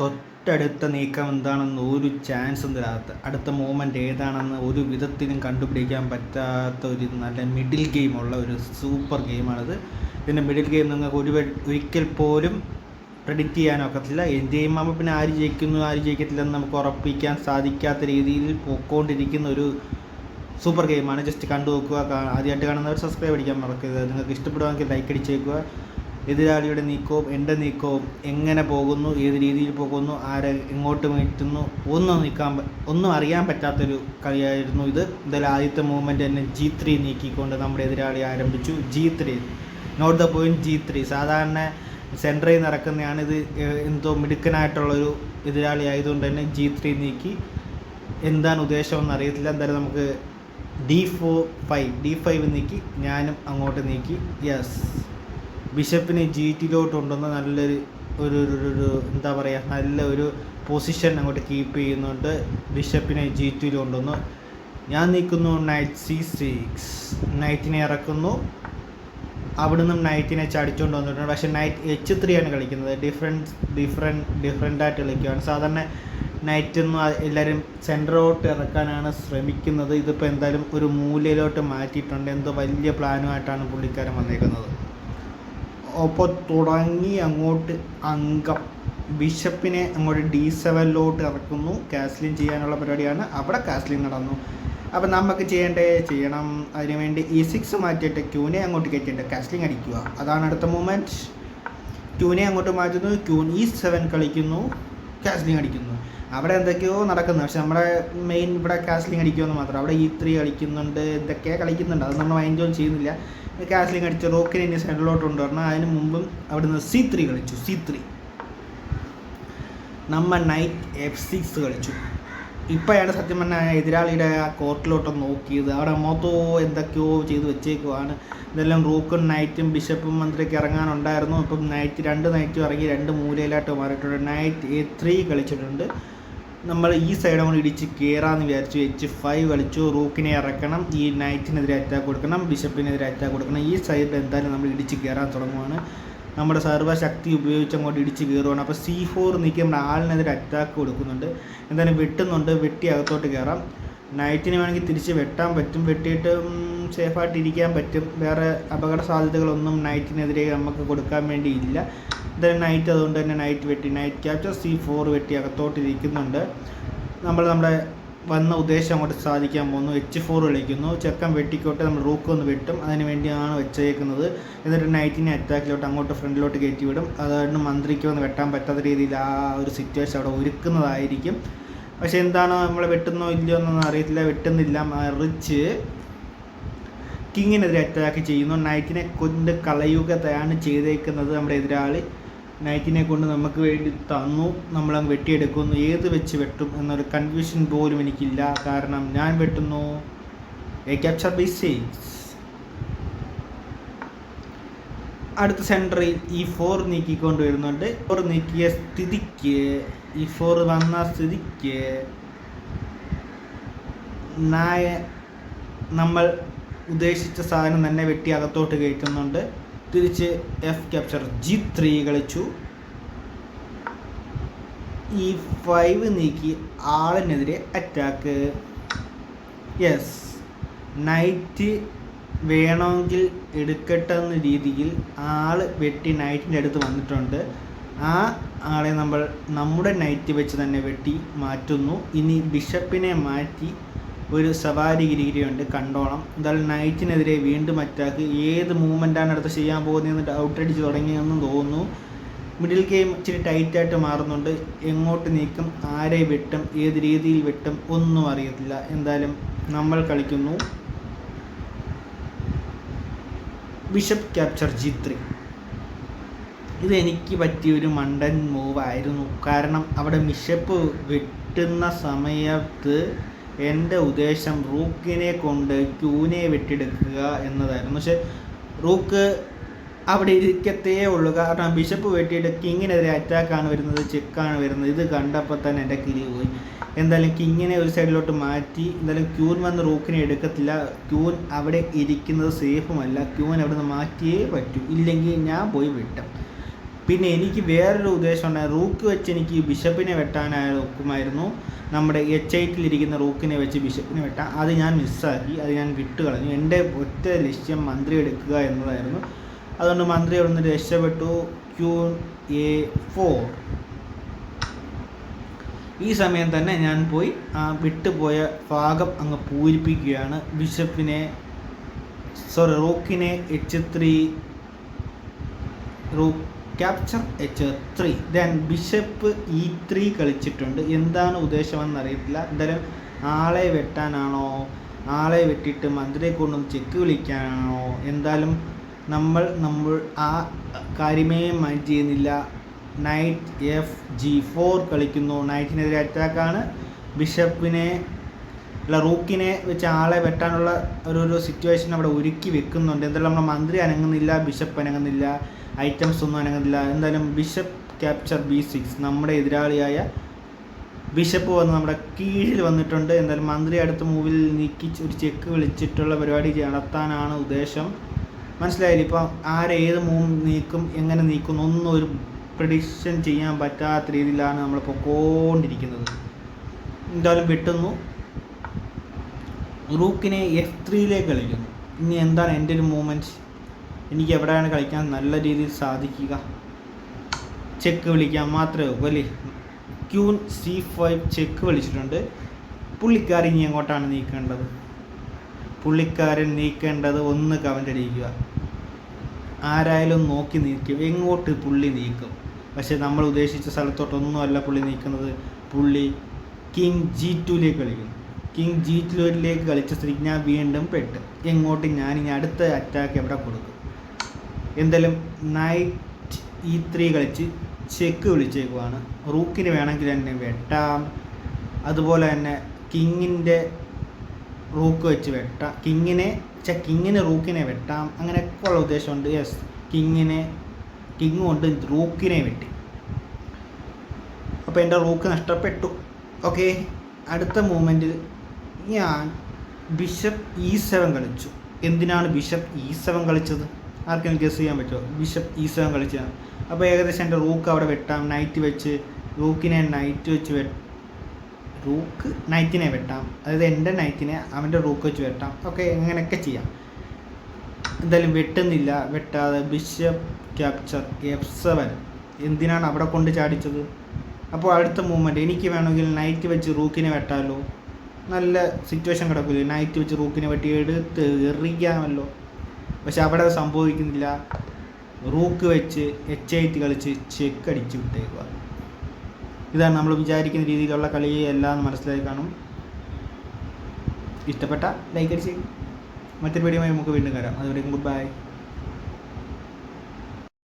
തൊട്ടടുത്ത നീക്കം എന്താണെന്ന് ഒരു ചാൻസും തരാത്ത അടുത്ത മൂമെന്റ് ഏതാണെന്ന് ഒരു വിധത്തിലും കണ്ടുപിടിക്കാൻ പറ്റാത്ത ഒരു നല്ല മിഡിൽ ഗെയിമുള്ള ഒരു സൂപ്പർ ഗെയിമാണിത് ഇതിന്റെ മിഡിൽ ഗെയിം നിങ്ങൾക്ക് ഒരു ഒരിക്കൽ പോലും പ്രെഡിക്റ്റ് ചെയ്യാനൊക്കത്തില്ല എന്ത് ചെയ്യുമ്പോൾ പിന്നെ ആര് ജയിക്കുന്നു ആര് ജയിക്കത്തില്ലെന്ന് നമുക്ക് ഉറപ്പിക്കാൻ സാധിക്കാത്ത രീതിയിൽ പോയിക്കൊണ്ടിരിക്കുന്ന ഒരു സൂപ്പർ ഗെയിമാണ് ജസ്റ്റ് കണ്ടു നോക്കുക ആദ്യമായിട്ട് കാണുന്നവർ സബ്സ്ക്രൈബ് അടിക്കാൻ മറക്കരുത്. നിങ്ങൾക്ക് ഇഷ്ടപ്പെടുവാണെങ്കിൽ ലൈക്ക് അടിച്ചേക്കുക. എതിരാളിയുടെ നീക്കവും എന്റെ നീക്കവും എങ്ങനെ പോകുന്നു ഏത് രീതിയിൽ പോകുന്നു ആരെ എങ്ങോട്ട് മീറ്റുന്നു ഒന്നും നീക്കാൻ ഒന്നും അറിയാൻ പറ്റാത്തൊരു കളിയായിരുന്നു ഇത്. എന്തായാലും ആദ്യത്തെ മൂവ്മെന്റ് തന്നെ ജി ത്രീ നീക്കിക്കൊണ്ട് നമ്മുടെ എതിരാളി ആരംഭിച്ചു. G three not the point G three സാധാരണ സെന്ററിൽ നടക്കുന്നതാണ് ഇത് എന്തോ മിടുക്കനായിട്ടുള്ളൊരു എതിരാളി ആയതുകൊണ്ട് തന്നെ ജി ത്രീ നീക്കി. എന്താണ് ഉദ്ദേശമെന്ന് അറിയത്തില്ല. എന്തായാലും നമുക്ക് D four five D five നീക്കി. ഞാനും അങ്ങോട്ട് നീക്കി. യെസ് ബിഷപ്പിനെ ജി ടിയിലോട്ട് കൊണ്ടുവന്ന് നല്ലൊരു ഒരു ഒരു- എന്താ പറയുക നല്ല ഒരു പൊസിഷൻ അങ്ങോട്ട് കീപ്പ് ചെയ്യുന്നുണ്ട്. ബിഷപ്പിനെ ജി ടിയിൽ കൊണ്ടുവന്നു ഞാൻ നീക്കുന്നു നൈറ്റ് സി സിക്സ് നൈറ്റിനെ ഇറക്കുന്നു. അവിടുന്ന് നൈറ്റിനെ ചടിച്ചുകൊണ്ട് വന്നിട്ടുണ്ട്. പക്ഷേ നൈറ്റ് എച്ച് ത്രീ ആണ് കളിക്കുന്നത്. ഡിഫറെന്റ് ഡിഫറെന്റ് ഡിഫറെന്റ് ആയിട്ട് കളിക്കുകയാണ് സാധാരണ നൈറ്റ് ഒന്നും എല്ലാവരും സെന്ററോട്ട് ഇറക്കാനാണ് ശ്രമിക്കുന്നത്. ഇതിപ്പോൾ എന്തായാലും ഒരു മൂലയിലോട്ട് മാറ്റിയിട്ടുണ്ട്. എന്തോ വലിയ പ്ലാനുമായിട്ടാണ് പുള്ളിക്കാരൻ വന്നേക്കുന്നത്. അപ്പോൾ തുടങ്ങി അങ്ങോട്ട് അംഗം. ബിഷപ്പിനെ അങ്ങോട്ട് ഡി സെവനിലോട്ട് ഇറക്കുന്നു. കാസ്ലിൻ ചെയ്യാനുള്ള പരിപാടിയാണ്. അവിടെ കാസ്ലിൻ നടന്നു. അപ്പം നമുക്ക് ചെയ്യേണ്ടേ? ചെയ്യണം. അതിനുവേണ്ടി ഇ സിക്സ് മാറ്റിയിട്ട് ക്യൂനെ അങ്ങോട്ട് കയറ്റിയിട്ട് കാസ്ലിംഗ് അടിക്കുക. അതാണ് അടുത്ത മൂമെന്റ് ക്യൂനെ അങ്ങോട്ട് മാറ്റുന്നു. ക്യൂൻ ഇ സെവൻ കളിക്കുന്നു. കാസ്ലിംഗ് അടിക്കുന്നു. അവിടെ എന്തൊക്കെയോ നടക്കുന്നു. പക്ഷെ നമ്മുടെ മെയിൻ ഇവിടെ കാസ്ലിംഗ് അടിക്കുമെന്ന് മാത്രം. അവിടെ ഇ ത്രീ കളിക്കുന്നുണ്ട്. എന്തൊക്കെയാണ് കളിക്കുന്നുണ്ട്. അത് നമ്മൾ മൈൻഡ് ഓൺ ചെയ്യുന്നില്ല. കാസ്ലിംഗ് അടിച്ച റോക്കിനെ ഇനി സൈഡിലോട്ട് കൊണ്ടുവരണം. അതിന് മുമ്പും അവിടുന്ന് സി ത്രീ കളിച്ചു. സി ത്രീ നമ്മൾ നൈറ്റ് എഫ് സിക്സ് കളിച്ചു. ഇപ്പോഴാണ് സത്യം പറഞ്ഞാൽ എതിരാളിയുടെ ആ കോർട്ടിലോട്ട് നോക്കിയത്. അവിടെ മൊത്തോ എന്തൊക്കെയോ ചെയ്ത് വെച്ചേക്കുവാണ്. ഇതെല്ലാം റോക്കും നൈറ്റും ബിഷപ്പും മന്ത്രിക്ക് ഇറങ്ങാനുണ്ടായിരുന്നു. ഇപ്പം നൈറ്റ് രണ്ട് നൈറ്റും ഇറങ്ങി രണ്ട് മൂലയിലായിട്ട് മാറിയിട്ടുണ്ട്. നൈറ്റ് എ ത്രീ കളിച്ചിട്ടുണ്ട്. നമ്മൾ ഈ സൈഡ് അങ്ങോട്ട് ഇടിച്ച് കയറാമെന്ന് വിചാരിച്ചു എച്ച് ഫൈവ് കളിച്ചു. റൂക്കിനെ ഇറക്കണം. ഈ നൈറ്റിനെതിരെ അറ്റാക്ക് കൊടുക്കണം. ബിഷപ്പിനെതിരെ അറ്റാക്ക് കൊടുക്കണം. ഈ സൈഡിൽ എന്തായാലും നമ്മൾ ഇടിച്ച് കയറാൻ തുടങ്ങുവാണ്. നമ്മുടെ സർവശക്തി ഉപയോഗിച്ച് അങ്ങോട്ട് ഇടിച്ച് കയറുവാണ് അപ്പോൾ സി ഫോർ നീക്കി നമ്മുടെ ആളിനെതിരെ അറ്റാക്ക് കൊടുക്കുന്നുണ്ട്. എന്തായാലും വെട്ടുന്നുണ്ട്. വെട്ടി അകത്തോട്ട് കയറാം നൈറ്റിന് വേണമെങ്കിൽ തിരിച്ച് വെട്ടാൻ പറ്റും. വെട്ടിയിട്ട് സേഫായിട്ട് ഇരിക്കാൻ പറ്റും. വേറെ അപകട സാധ്യതകളൊന്നും നൈറ്റിനെതിരെ നമുക്ക് കൊടുക്കാൻ വേണ്ടി എന്തായാലും നൈറ്റ് അതുകൊണ്ട് തന്നെ നൈറ്റ് വെട്ടി. നൈറ്റ് ക്യാപ്ചർ സി ഫോർ വെട്ടി അകത്തോട്ടിരിക്കുന്നുണ്ട്. നമ്മൾ നമ്മുടെ വന്ന ഉദ്ദേശം അങ്ങോട്ട് സാധിക്കാൻ പോകുന്നു. എച്ച് ഫോർ കളിക്കുന്നു ചെക്കൻ വെട്ടിക്കോട്ടെ നമ്മൾ റൂക്ക് ഒന്ന് വെട്ടും. അതിന് വേണ്ടിയാണ് വെച്ചേക്കുന്നത്. എന്നിട്ട് നൈറ്റിനെ അറ്റാക്കിലോട്ട് അങ്ങോട്ട് ഫ്രണ്ടിലോട്ട് കയറ്റി വിടും അതുകൊണ്ട് മന്ത്രിക്ക് ഒന്ന് വെട്ടാൻ പറ്റാത്ത രീതിയിൽ ആ ഒരു സിറ്റുവേഷൻ അവിടെ ഒരുക്കുന്നതായിരിക്കും. പക്ഷേ എന്താണ് നമ്മൾ വെട്ടുന്നോ ഇല്ലയോ എന്നൊന്നും അറിയത്തില്ല. വെട്ടുന്നില്ല. മറിച്ച് കിങ്ങിനെതിരെ അറ്റാക്ക് ചെയ്യുന്നു. നൈറ്റിനെ കൊണ്ട് കളയുകയാണ് ചെയ്തേക്കുന്നത് നമ്മുടെ എതിരാളി. നൈറ്റിനെ കൊണ്ട് നമുക്ക് വേണ്ടി തന്നു നമ്മളങ്ങ് വെട്ടിയെടുക്കുന്നു. ഏത് വെച്ച് വെട്ടും എന്നൊരു കൺഫ്യൂഷൻ പോലും എനിക്കില്ല. കാരണം ഞാൻ വെട്ടുന്നു. എ ക്യാപ്ചർ ബൈ സെയിൽസ് അടുത്ത സെന്ററിൽ ഈ ഫോർ നീക്കിക്കൊണ്ട് വരുന്നുണ്ട്. ഫോർ നീക്കിയ സ്ഥിതിക്ക് ഈ ഫോർ വന്ന സ്ഥിതിക്ക് നായ നമ്മൾ ഉദ്ദേശിച്ച സാധനം തന്നെ വെട്ടി അകത്തോട്ട് കയറ്റുന്നുണ്ട്. തിരിച്ച് എഫ് ക്യാപ്ചർ ജി ത്രീ കളിച്ചു. ഈ ഫൈവ് നീക്കി ആളിനെതിരെ അറ്റാക്ക് യെസ് നൈറ്റ് വേണമെങ്കിൽ എടുക്കട്ടെ എന്ന രീതിയിൽ ആൾ വെട്ടി നൈറ്റിന്റെ അടുത്ത് വന്നിട്ടുണ്ട്. ആ ആളെ നമ്മൾ നമ്മുടെ നൈറ്റ് വെച്ച് തന്നെ വെട്ടി മാറ്റുന്നു. ഇനി ബിഷപ്പിനെ മാറ്റി ഒരു സവാരി ഗിരിഗിരിയുണ്ട് കണ്ടോണം. എന്തായാലും നൈറ്റിനെതിരെ വീണ്ടും അറ്റാക്ക് ഏത് മൂവ്മെന്റാണ് അടുത്ത് ചെയ്യാൻ പോകുന്നതെന്ന് ഡൗട്ട് അടിച്ച് തുടങ്ങിയെന്ന് തോന്നുന്നു. മിഡിൽ ഗെയിം ഇച്ചിരി ടൈറ്റായിട്ട് മാറുന്നുണ്ട്. എങ്ങോട്ട് നീക്കും ആരെ വെട്ടും ഏത് രീതിയിൽ വെട്ടും ഒന്നും അറിയത്തില്ല. എന്തായാലും നമ്മൾ കളിക്കുന്നു. ബിഷപ്പ് ക്യാപ്ചർ ജി ത്രീ ഇത് എനിക്ക് പറ്റിയൊരു മണ്ടൻ മൂവ് ആയിരുന്നു. കാരണം അവിടെ ബിഷപ്പ് വെട്ടുന്ന സമയത്ത് എന്റെ ഉദ്ദേശം റൂക്കിനെ കൊണ്ട് ക്യൂനെ വെട്ടിയെടുക്കുക എന്നതായിരുന്നു. പക്ഷെ റൂക്ക് അവിടെ ഇരിക്കത്തേ ഉള്ളൂ. കാരണം ബിഷപ്പ് വെട്ടിയിട്ട് കിങ്ങിനെതിരെ അറ്റാക്കാണ് വരുന്നത് ചെക്കാണ് വരുന്നത്. ഇത് കണ്ടപ്പോൾ തന്നെ എന്റെ കിരി പോയി. എന്തായാലും കിങ്ങിനെ ഒരു സൈഡിലോട്ട് മാറ്റി. എന്തായാലും ക്യൂൻ വന്ന് റൂക്കിനെ എടുക്കത്തില്ല. ക്യൂൻ അവിടെ ഇരിക്കുന്നത് സേഫുമല്ല. ക്യൂൻ അവിടെ നിന്ന് മാറ്റിയേ പറ്റൂ. ഇല്ലെങ്കിൽ ഞാൻ പോയി വിട്ടും. പിന്നെ എനിക്ക് വേറൊരു ഉദ്ദേശം ഉണ്ടായിരുന്നു റൂക്ക് വെച്ച് എനിക്ക് ബിഷപ്പിനെ വെട്ടാനായിരുന്നു നമ്മുടെ എച്ച് ഐറ്റിലിരിക്കുന്ന റൂക്കിനെ വെച്ച് ബിഷപ്പിനെ വെട്ടാൻ. അത് ഞാൻ മിസ്സാക്കി. അത് ഞാൻ വിട്ട് കളഞ്ഞു എന്റെ ഒറ്റ ലക്ഷ്യം മന്ത്രി എടുക്കുക എന്നതായിരുന്നു അതുകൊണ്ട് മന്ത്രി അവിടെ നിന്ന് രക്ഷപ്പെട്ടു. Q A four. ഈ സമയം തന്നെ ഞാൻ പോയി. ആ വിട്ടുപോയ ഭാഗം അങ്ങ് പൂരിപ്പിക്കുകയാണ്. ബിഷപ്പിനെ sorry റോക്കിനെ H three rook capture H three then bishop E three കളിച്ചിട്ടുണ്ട്. എന്താണ് ഉദ്ദേശമെന്ന് അറിയത്തില്ല എന്തായാലും ആളെ വെട്ടാനാണോ? ആളെ വെട്ടിയിട്ട് മന്ത്രിയെ കൊണ്ടും ചെക്ക് വിളിക്കാനാണോ? എന്തായാലും നമ്മൾ നമ്മൾ ആ കാര്യമേ മൈൻഡ് ചെയ്യുന്നില്ല. നൈറ്റ് എഫ് ജി ഫോർ കളിക്കുന്നു. നൈറ്റിനെതിരെ അറ്റാക്കാണ് ബിഷപ്പിനെ അല്ല റൂക്കിനെ വെച്ച് ആളെ വെട്ടാനുള്ള ഒരു സിറ്റുവേഷൻ അവിടെ ഒരുക്കി വെക്കുന്നുണ്ട്. എന്തായാലും നമ്മുടെ മന്ത്രി അനങ്ങുന്നില്ല ബിഷപ്പ് അനങ്ങുന്നില്ല ഐറ്റംസ് ഒന്നും അനങ്ങുന്നില്ല. എന്തായാലും ബിഷപ്പ് ക്യാപ്ചർ ബി സിക്സ് നമ്മുടെ എതിരാളിയായ ബിഷപ്പ് വന്ന് നമ്മുടെ കീഴിൽ വന്നിട്ടുണ്ട്. എന്തായാലും മന്ത്രി അടുത്ത മൂവിൽ നീക്കി ഒരു ചെക്ക് വിളിച്ചിട്ടുള്ള പരിപാടി നടത്താനാണ് ഉദ്ദേശം. മനസ്സിലായില്ല? ഇപ്പം ആരേത് മൂവ് നീക്കും എങ്ങനെ നീക്കും ഒന്നും ഒരു പ്രഡിക്ഷൻ ചെയ്യാൻ പറ്റാത്ത രീതിയിലാണ് നമ്മൾ പൊക്കോണ്ടിരിക്കുന്നത്. എന്തായാലും വെട്ടുന്നു. റൂക്കിനെ എഫ് ത്രീയിലേക്ക് കളിക്കുന്നു ഇനി എന്താണ് എന്റെ ഒരു മൂവ്മെന്റ് എനിക്ക് എവിടെയാണ് കളിക്കാൻ നല്ല രീതിയിൽ സാധിക്കുക? ചെക്ക് വിളിക്കാൻ മാത്രമേ ഉള്ളൂ. അല്ലേ? ക്യൂൻ സി ഫൈവ് ചെക്ക് വിളിച്ചിട്ടുണ്ട്. പുള്ളിക്കാരൻ ഇനി എങ്ങോട്ടാണ് നീക്കേണ്ടത്? പുള്ളിക്കാരൻ നീക്കേണ്ടത് ഒന്ന് കവന്റെ അടിക്കുക. ആരായാലും നോക്കി നീക്കും എങ്ങോട്ട് പുള്ളി നീക്കും? പക്ഷേ നമ്മൾ ഉദ്ദേശിച്ച സ്ഥലത്തോട്ടൊന്നുമല്ല പുള്ളി നീക്കുന്നത്. പുള്ളി കിങ് ജി ടുവിലേക്ക് കളിക്കുന്നു കിങ് ജി ടുവിലേക്ക് കളിച്ച സ്ത്രീജ്ഞ വീണ്ടും പെട്ട്. എങ്ങോട്ട് ഞാൻ ഇനി അടുത്ത അറ്റാക്ക് എവിടെ കൊടുക്കും? എന്തായാലും നൈറ്റ് ഇ ത്രീ കളിച്ച് ചെക്ക് വിളിച്ചേക്കുവാണ്. റൂക്കിന് വേണമെങ്കിൽ എന്നെ വെട്ടാം. അതുപോലെ തന്നെ കിങ്ങിന്റെ റൂക്ക് വെച്ച് വെട്ടാം. കിങ്ങിനെ ചെ കിങ്ങിന് റൂക്കിനെ വെട്ടാം. അങ്ങനെയൊക്കെ ഉള്ള ഉദ്ദേശമുണ്ട്. യെസ് കിങ്ങിനെ കിങ് കൊണ്ട് റൂക്കിനെ വെട്ടി. അപ്പോൾ എന്റെ റൂക്ക് നഷ്ടപ്പെട്ടു. ഓക്കെ അടുത്ത മൂമെന്റിൽ ഞാൻ ബിഷപ്പ് ഇ സെവൻ കളിച്ചു. എന്തിനാണ് ബിഷപ്പ് ഇ സെവൻ കളിച്ചത്? ആർക്കെങ്കിലും ഗസ് ചെയ്യാൻ പറ്റുമോ? ബിഷപ്പ് ഈ സെവൻ കളിച്ചതാണ് അപ്പോൾ ഏകദേശം എന്റെ റൂക്ക് അവിടെ വെട്ടാം. നൈറ്റ് വെച്ച് റൂക്കിനെ നൈറ്റ് വെച്ച് വെ റൂക്ക് നൈറ്റിനെ വെട്ടാം. അതായത് എന്റെ നൈറ്റിനെ അവന്റെ റൂക്ക് വെച്ച് വെട്ടാം. ഓക്കെ എങ്ങനെയൊക്കെ ചെയ്യാം. എന്തായാലും വെട്ടുന്നില്ല. വെട്ടാതെ ബിഷപ്പ് ക്യാപ്ചർ എഫ് സെവൻ എന്തിനാണ് അവിടെ കൊണ്ട് ചാടിച്ചത്? അപ്പോൾ അടുത്ത മൂവ്മെന്റ് എനിക്ക് വേണമെങ്കിൽ നൈറ്റ് വെച്ച് റൂക്കിനെ വെട്ടാമല്ലോ നല്ല സിറ്റുവേഷൻ കിടക്കില്ലേ നൈറ്റ് വെച്ച് റൂക്കിനെ വെട്ടി എടുത്ത് എറിയാമല്ലോ പക്ഷെ അവിടെ സംഭവിക്കുന്നില്ല. റൂക്ക് വെച്ച് എച്ച് ഐറ്റ് കളിച്ച് ചെക്ക് അടിച്ച് വിട്ടേക്കുക ഇതാണ് നമ്മൾ വിചാരിക്കുന്ന രീതിയിലുള്ള കളി. എല്ലാം മനസ്സിലായി കാണും. ഇഷ്ടപ്പെട്ട ലൈക്ക് അടിച്ച്. മറ്റൊരു പരിമായി നമുക്ക് വീണ്ടും കരാം അതുവരെയും ഗുഡ് ബൈ